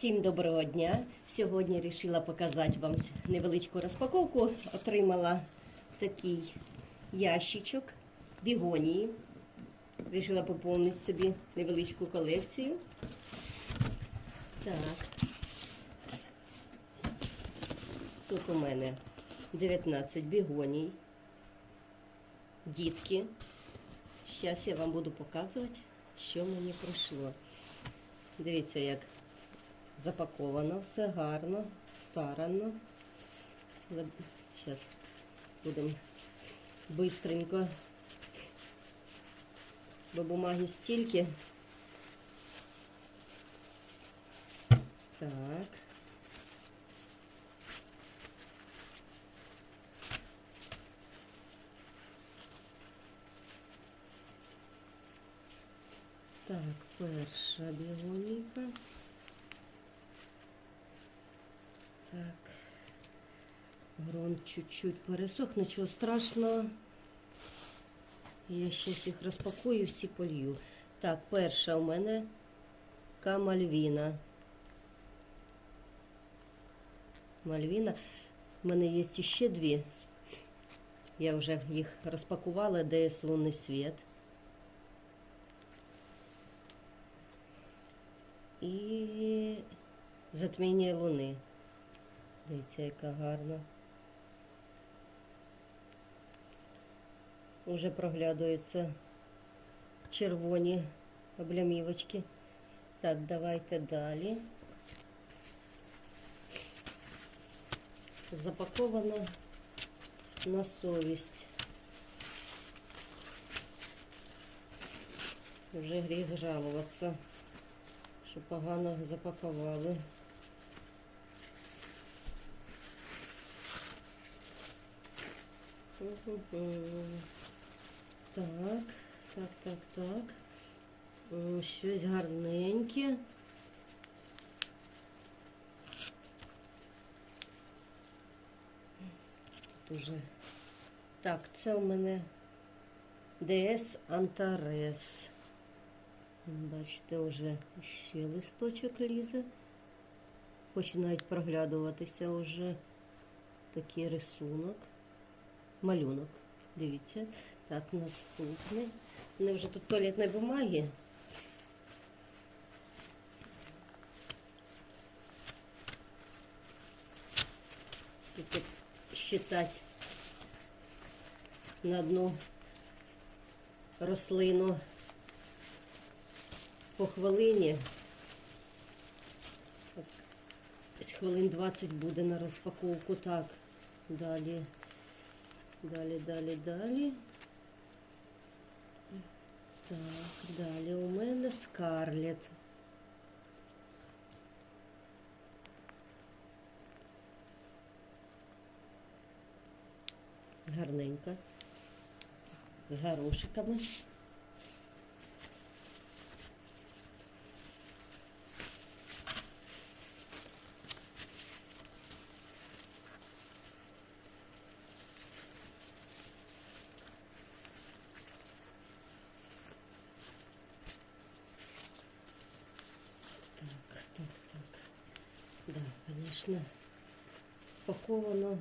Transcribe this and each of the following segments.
Всім доброго дня! Сьогодні вирішила показати вам невеличку розпаковку. Отримала такий ящичок бігонії. Вирішила поповнити собі невеличку колекцію. Так. Тут у мене 19 бігоній. Дітки. Зараз я вам буду показувати, що мені прийшло. Дивіться, як запаковано, все гарно, старанно. Зараз будемо бистренько, бо бумаги стільки. Так. Так, перша бігонійка. Так. Грунт чуть-чуть пересох, нічого страшного. Я зараз їх розпакую, всі полью. Так, перша у мене камальвіна. Мальвіна. У мене є ще дві. Я вже їх розпакувала, ДС лунний світ. І затміння луни. Дивіться, яка гарна. Уже проглядуються червоні облямівочки. Так, давайте далі. Запаковано на совість. Вже гріх жалуватися, що погано запакували. Так, так, так, так. Щось гарненьке. Тут уже. Так, це у мене ДС Антарес. Бачите, вже ще листочок лізе. Починають проглядуватися вже такий рисунок. Малюнок. Дивіться. Так, наступний. У мене вже тут туалетної бумаги. Тільки считати на одну рослину по хвилині. Хвилин 20 буде на розпаковку. Так, далі. Далі, далі, далі. Так, далі у мене скарлет. Гарненька. З горошиками. Конечно, упаковано.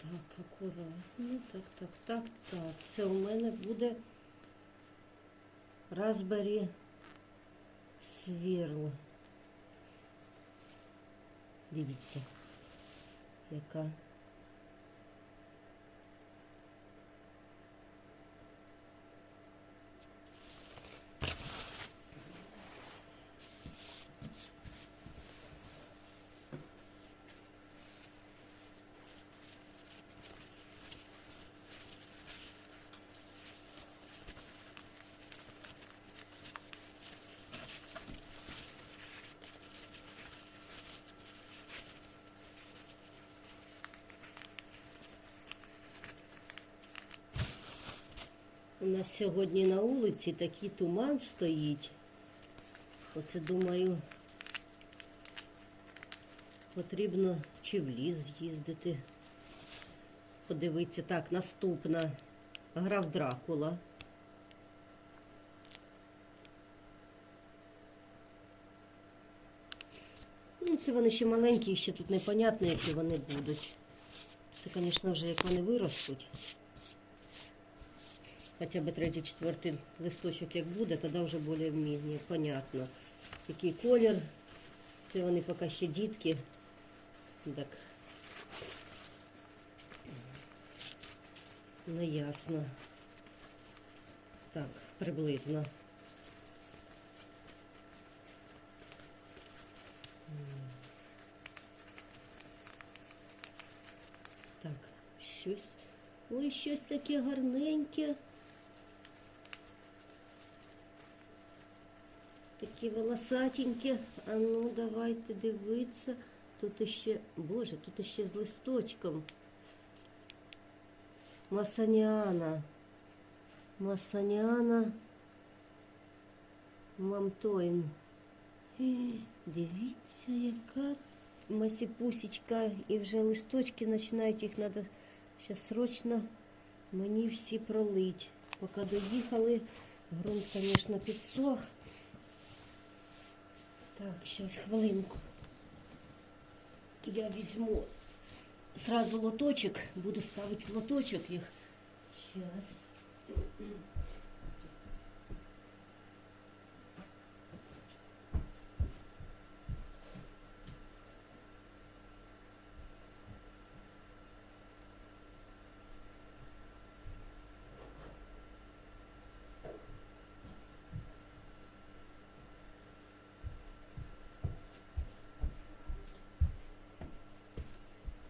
Так, акуратно. Так, так, так, так. Це у мене буде Raspberry Swirl. Дивіться, яка. У нас сьогодні на вулиці такий туман стоїть. Оце думаю, потрібно чи в ліс з'їздити. Подивитися, так, наступна. Гра в Дракула. Ну, це вони ще маленькі, ще тут непонятно, які вони будуть. Це, звісно, вже як вони виростуть. Хоча б третій, четвертий листочок як буде, тоді вже більш-менш понятно. Який колір. Це вони поки ще дітки. Так. Не ясно. Так, приблизно. Так, щось. Ой, щось таке гарненьке. Такі волосатенькі. А ну, давайте дивитися. Тут іще, боже, тут іще з листочком. Масаняна. Масаняна. Мамтоїн. Е, Дивіться, яка масіпусечка. І вже листочки починають, їх треба зараз срочно мені всі пролить. Поки доїхали, ґрунт, звісно, підсох. Так, зараз хвилинку. Я візьму сразу лоточок, буду ставити в лоточок їх. Сейчас.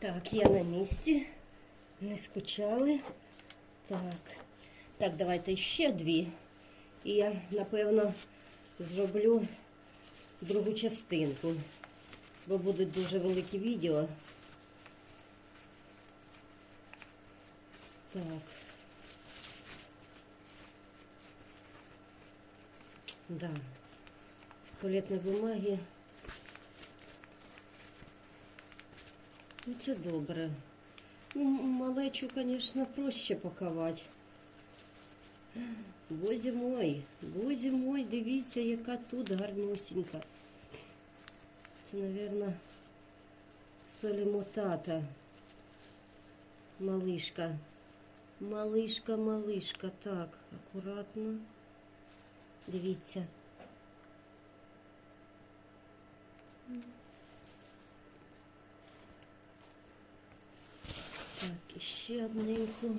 Так, я на місці. Не скучали. Так. Так, давайте ще дві. І я, напевно, зроблю другу частинку. Бо будуть дуже великі відео. Так. Да. Туалетної бумаги. Ну, це добре. Ну, малечу, звісно, проще пакувати. Бозі мой, бозі мой, дивіться, яка тут гарнюсінька. Це, мабуть, солімотата. Малишка. Малишка, малишка. Так, акуратно. Дивіться. Так, і ще одненьку.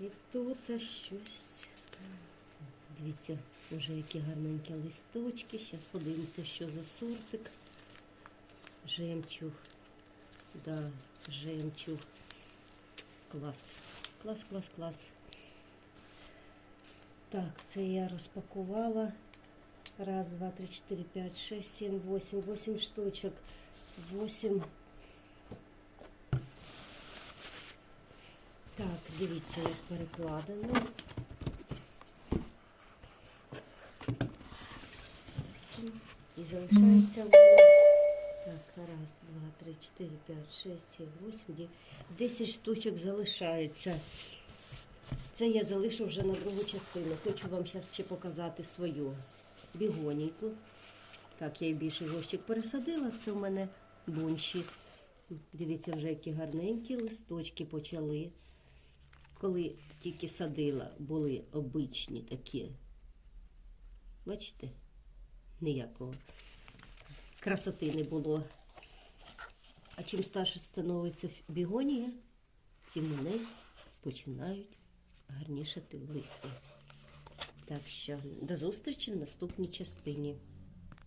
І тут щось. Дивіться, вже які гарненькі листочки. Зараз подивимося, що за сортик. Жемчуг. Да, жемчуг. Клас. Клас, клас, клас. Так, це я розпакувала. Раз, два, три, чотири, п'ять, шесть, сім, восемь. Восемь штучок. Восемь. Так, дивіться, як перекладено. І залишається. Так, раз, два, три, чотири, п'ять, шесть, сім, дев'ять. Десять штучок залишається. Це я залишу вже на другу частину. Хочу вам зараз ще показати свою бігонійку. Так, я і більший горщик пересадила. Це в мене бунші. Дивіться, вже які гарненькі листочки почали. Коли тільки садила, були обичні такі. Бачите? Ніякого красоти не було. А чим старше становиться бігонія, тим вони починають гарнішати в листі. Так що до зустрічі в наступній частині.